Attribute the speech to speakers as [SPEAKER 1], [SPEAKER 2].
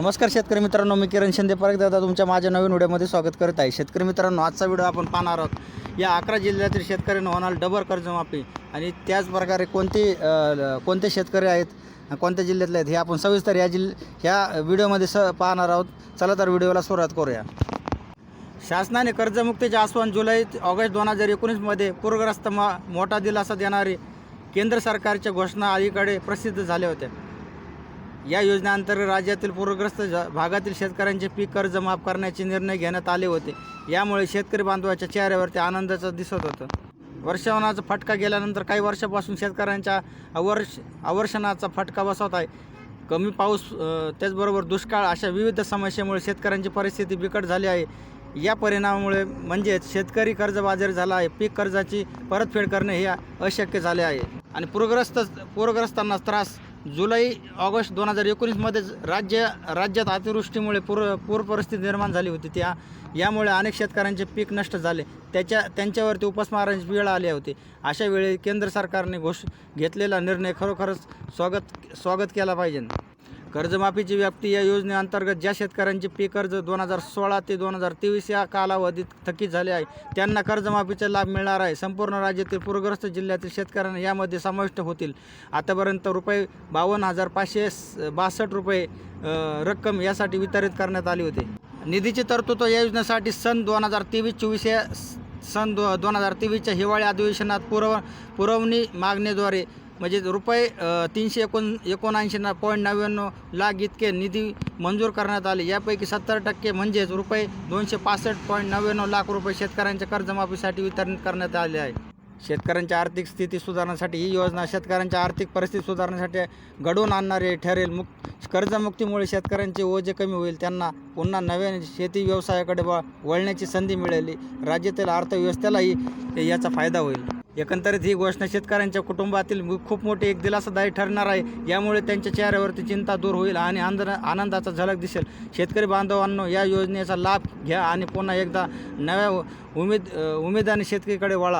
[SPEAKER 1] नमस्कार शेतकरी मित्रांनो मी किरण शिंदे परत दादा तुमच्या माझ्या नवीन व्हिडिओमध्ये स्वागत करत आहे. शेतकरी मित्रांनो आजचा व्हिडिओ आपण पाहणार आहोत. या अकरा जिल्ह्यातील शेतकऱ्यांना होणार डबल कर्जमाफी आणि त्याच प्रकारे कोणते ल- कोणते शेतकरी आहेत कोणत्या जिल्ह्यातले आहेत हे आपण सविस्तर या जिल् ह्या व्हिडिओमध्ये स पाहणार आहोत. चला तर व्हिडिओला सुरुवात करूया. शासनाने कर्जमुक्तीचे आश्वासन जुलै ऑगस्ट दोन हजार एकोणीसमध्ये पूरग्रस्त मा मोठा दिलासा देणारी केंद्र सरकारच्या घोषणा अलीकडे प्रसिद्ध झाल्या होत्या. या योजनेअंतर्गत राज्यातील पूरग्रस्त ज- भागातील शेतकऱ्यांचे पीक कर्ज माफ करण्याचे निर्णय घेण्यात आले होते. यामुळे शेतकरी बांधवाच्या चेहऱ्यावरती आनंदाचं दिसत होतं. वर्षावनाचा फटका गेल्यानंतर काही वर्षापासून शेतकऱ्यांच्या अवर्ष अवर्षणाचा फटका बसवत आहे. कमी पाऊस त्याचबरोबर दुष्काळ अशा विविध समस्येमुळे शेतकऱ्यांची परिस्थिती बिकट झाली आहे. या परिणामामुळे म्हणजेच शेतकरी कर्जबाजारी झाला आहे. पीक कर्जाची परतफेड करणे हे अशक्य झाले आहे. आणि पूरग्रस्त पूरग्रस्तांना त्रास जुलै ऑगस्ट दोन हजार एकोणीसमध्ये राज्य राज्यात अतिवृष्टीमुळे पूर पूर परिस्थिती निर्माण झाली होती. त्या यामुळे अनेक शेतकऱ्यांचे पीक नष्ट झाले. त्याच्या त्यांच्यावरती उपासमारांची वेळ आली होती. अशा वेळी केंद्र सरकारने घोष घेतलेला निर्णय खरोखरच स्वागत स्वागत केला पाहिजे. कर्जमाफीची व्याप्ती या योजनेअंतर्गत ज्या शेतकऱ्यांचे पीक कर्ज दोन हजार सोळा ते दोन हजार तेवीस या कालावधीत थकीत झाले आहे त्यांना कर्जमाफीचा लाभ मिळणार आहे. संपूर्ण राज्यातील पूरग्रस्त जिल्ह्यातील शेतकऱ्यांना यामध्ये समाविष्ट होतील. आतापर्यंत रुपये बावन्न हजार पाचशे स- बासष्ट रुपये रक्कम यासाठी वितरित करण्यात आली होती. निधीची तरतूद या योजनेसाठी सन दोन हजार तेवीस चोवीस या सन दो दोन हजार तेवीसच्या हिवाळी अधिवेशनात पुरव पुरवणी मागणीद्वारे म्हणजे रुपये तीनशे एकोण एकोणऐंशी ना पॉईंट नव्याण्णव लाख इतके निधी मंजूर करण्यात आले. यापैकी सत्तर टक्के म्हणजेच रुपये दोनशे पासष्ट पॉईंट नव्याण्णव लाख रुपये शेतकऱ्यांच्या कर्जमाफीसाठी वितरण करण्यात आले आहे. शेतकऱ्यांची आर्थिक स्थिती सुधारण्यासाठी ही योजना शेतकऱ्यांच्या आर्थिक परिस्थिती सुधारण्यासाठी घडवून आणणारे ठरेल. मुक कर्जमुक्तीमुळे शेतकऱ्यांचे ओझे कमी होईल. त्यांना पुन्हा नव्याने शेती व्यवसायाकडे व वळण्याची संधी मिळेल. राज्यातील अर्थव्यवस्थेलाही याचा फायदा होईल. एकंदरीत ही घोषणा शेतकऱ्यांच्या कुटुंबातील खूप मोठी एक दिलासादायी ठरणार आहे. यामुळे त्यांच्या चेहऱ्यावरती चिंता दूर होईल आणि आनंद आनंदाचा झलक दिसेल. शेतकरी बांधवांनो या योजनेचा लाभ घ्या आणि पुन्हा एकदा नव्या उमेद उमेदाने शेतकरीकडे वळा.